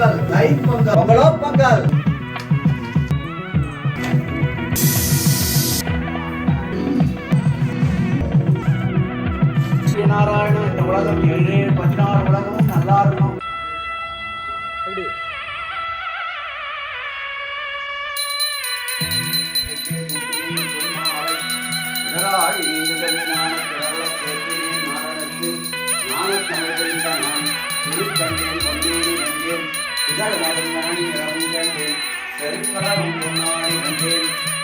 பொங்கல் தை பொங்கல் பொங்கலோ பொங்கல். நாராயணன் இந்த உலகம் ஏழு பதினாறு உலகமும் நல்லா நீங்குதல்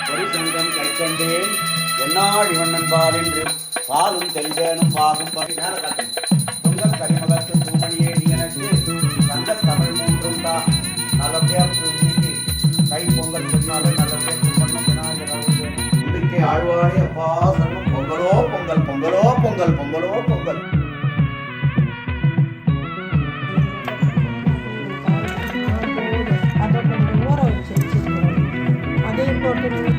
ஒரு சங்கம் கை கண்டேன் என்னாள் இவண்ணன் பால் என்று பாலும் தெளிவேனும் பாகும் படி மேல காட்டு. பொங்கல் கரிமகத்து பூமணியே நீ எனக்கு நல்ல தமிழ் மூன்றும் தான் நல்லபடியா இன்னைக்கு கை பொங்கல் சொன்னாலும் நல்லபடியா கும்பிடணும் விநாயகர் நம்பிக்கை ஆழ்வானே அப்பா சர்வம் பொங்கலோ பொங்கல் பொங்கலோ பொங்கல் பொங்கலோ பொங்கல் Thank you.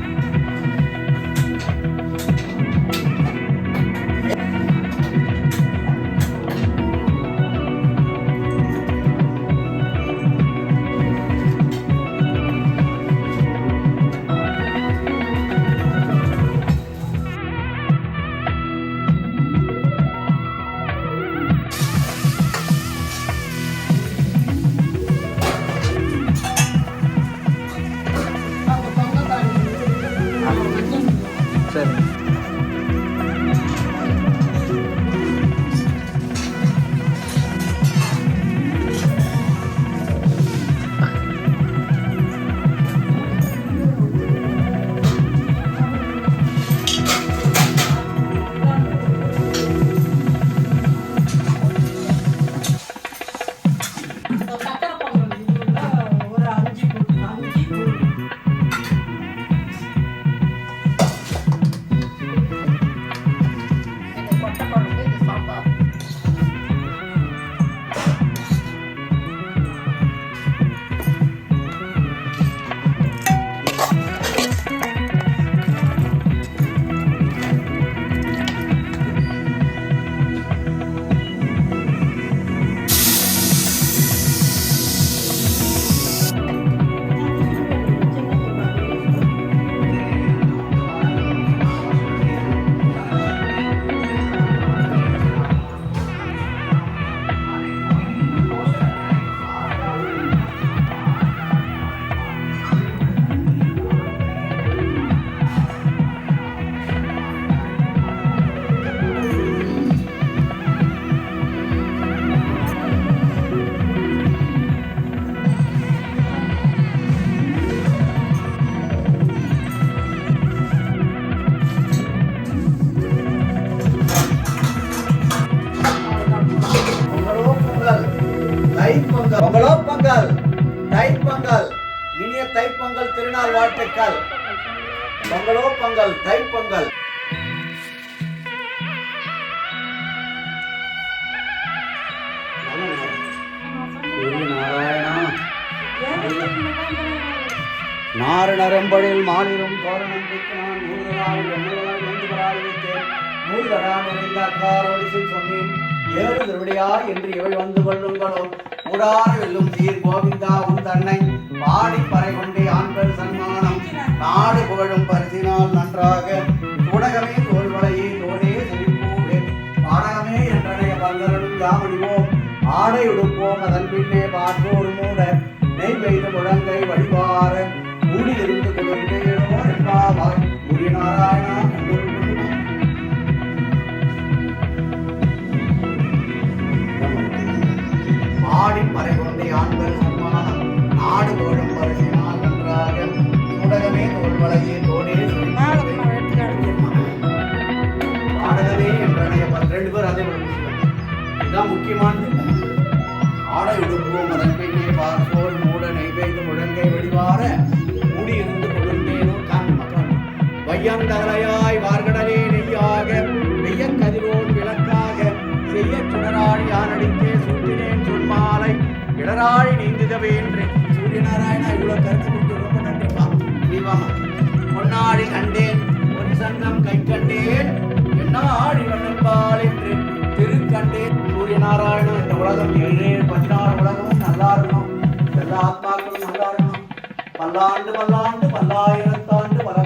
தை பொங்கல். பொங்கலோ பொங்கல்? தை பொங்கல். இனிய தை பொங்கல் திருநாள் வாழ்த்துக்கள். பொங்கலோ பொங்கல் தை பொங்கல். நாராயணா நாறு நரம்பழில் மாநிலம் தோரணம் பித்தனான் மூதலால் எண்ணெயால் வேண்டுகளால் வைத்தேன் மூதலான் நிறைந்த சொன்னேன். ஏறு திருவிடையா என்று இவை வந்து கொள்ளுங்களோ? முடார வெல்லும் சீர் கோவிந்தா உன் தன்னை பாடி பறை கொண்டே ஆண்கள் சன்மானம். நாடு புகழும் பரிசினால் நன்றாக. உலகமே தோல்வளையே தோடே செழிப்போடு. பாடகமே என்றனைய பந்தரனும் யாமடிவோம் ஆடை உடுப்போம் அதன் பின்னே பார்ப்போர் மூட. நெய் பெய்த முழங்கை வழிபார உடகமே பன்னிரண்டு பேர் அதே இதுதான் முக்கியமானது. ஆடை உடுப்போம் அதன் பின்னே பார்ப்போர் மூட நெய்வேய்ந்து முழங்கை கொழுந்தேனோ காண் வார்கடலே நெய்யாக வெய்ய கதிரோன் விளக்காக செய்ய சுடராடி யானடிக்கே சூட்டினேன் சொன்மாலை இடராழி நீங்குகவே என்று சூரியநாராயணா இவ்வளவு கருத்து கொண்டு வடிவம் பொன்னாடி கண்டேன் ஒரு சங்கம் கை கண்டேன். என்னாடி வண்ணப்பால் என்று திருக்கண்டேன். சூரிய நாராயணன் இந்த உலகம் ஏழு பதினாறு உலகமும் நல்லா இருக்கணும் எல்லா ஆத்மாக்களும் நல்லா இருக்கணும் பல்லாண்டு பல்லாண்டு பல்லாயிரத்தாண்டு பல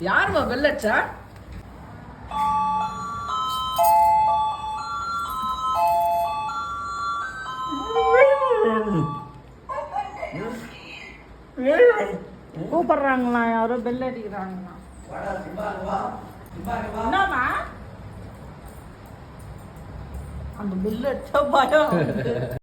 யாருமா வெள்ளச்சா கூப்பிடுறாங்களா யாரோ பெல் அடிக்கிறாங்களா? என்னமா அந்த பெல் அடிச்சா பயம்.